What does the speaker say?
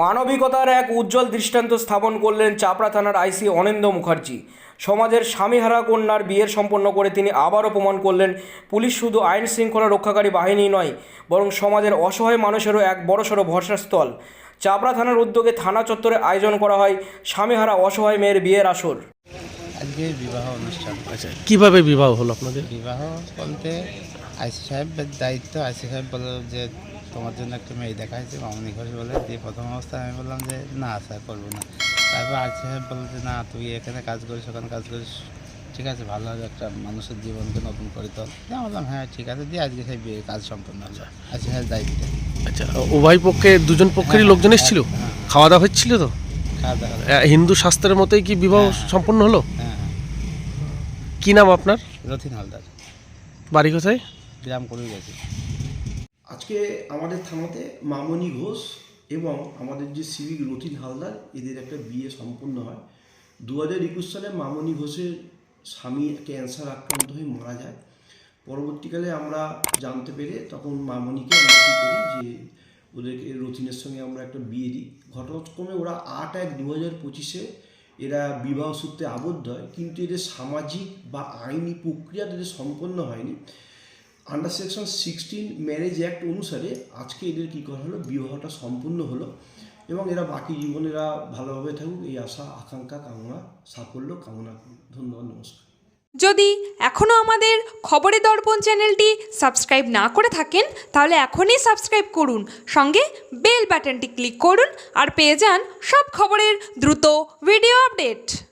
মানবিকতার এক উজ্জ্বল দৃষ্টান্ত স্থাপন করলেন চাপড়া থানার আইসি অনিন্দ মুখার্জি। সমাজের স্বামীহারা কন্যার বিয়ের সম্পন্ন করে তিনি আবারও প্রমাণ করলেন। পুলিশ শুধু আইন শৃঙ্খলা রক্ষাকারী বাহিনী নয় বরং সমাজের অসহায় মানুষেরও এক বড়সড় ভরসাস্থল। চাপড়া থানার উদ্যোগে থানা চত্বরে আয়োজন করা হয় স্বামীহারা অসহায় মেয়ের বিয়ের আসর। আজকে বিবাহ অনুষ্ঠান। আচ্ছা কীভাবে বিবাহ হলো আপনাদের? বিবাহ বলতে আইসি সাহেবের দায়িত্ব আইসি সাহেব বলল যে তোমার জন্য একটা মেয়ে দেখা হয়েছে মামনি ঘোষ বলে। দিয়ে প্রথম অবস্থায় আমি বললাম যে না স্যার করব না। তারপর আইসি সাহেব বলল যে না তুই এখানে কাজ করিস ওখানে কাজ করিস। ঠিক আছে ভালো হবে একটা মানুষের জীবনকে নতুন করে তো বললাম হ্যাঁ ঠিক আছে দিয়ে আজকে সেই বিয়ে কাজ সম্পন্ন হলো। আইসি সাহেব দায়িত্ব। আচ্ছা উভয় পক্ষে দুজন পক্ষেরই লোকজন এসেছিল? হ্যাঁ, খাওয়া দাওয়া হচ্ছিল তো? খাওয়া দাওয়া হিন্দু শাস্ত্রের মতোই কি বিবাহ হ্যাঁ। সম্পন্ন হলো? হ্যাঁ হ্যাঁ। কি নাম আপনার? রথিন হালদার। বাড়ি কোথায়? গ্রাম করে গেছি। আজকে আমাদের থানাতে মামনি ঘোষ এবং আমাদের যে সিভিক রতিন হালদার, এদের একটা বিয়ে সম্পূর্ণ হয়। দু হাজার একুশ সালে মামনি ঘোষের স্বামী ক্যান্সার আক্রান্ত হয়ে মারা যায়। পরবর্তীকালে আমরা জানতে পেরে তখন মামনিকে আমরা কী করি যে ওদেরকে রতিনের সঙ্গে আমরা একটা বিয়ে দিই। ঘটনাক্রমে ওরা আট এক দু হাজার পঁচিশে এরা বিবাহ সূত্রে আবদ্ধ হয়, কিন্তু এদের সামাজিক বা আইনি প্রক্রিয়া এদের সম্পন্ন হয়নি। Under section sixteen marriage act অনুসারে আজকে এদের কী করা হলো? বিবাহটা সম্পূর্ণ হলো এবং এরা বাকি জীবনেরা ভালোভাবে থাকুক, এই আশা, আকাঙ্ক্ষা, কামনা, সাফল্য, কামনা ধন্যবাদ, নমস্কার। যদি এখনও আমাদের খবরের দর্পণ চ্যানেলটি সাবস্ক্রাইব না করে থাকেন, তাহলে এখনই সাবস্ক্রাইব করুন, সঙ্গে বেল বাটনটি ক্লিক করুন আর পেয়ে যান সব খবরের দ্রুত ভিডিও আপডেট।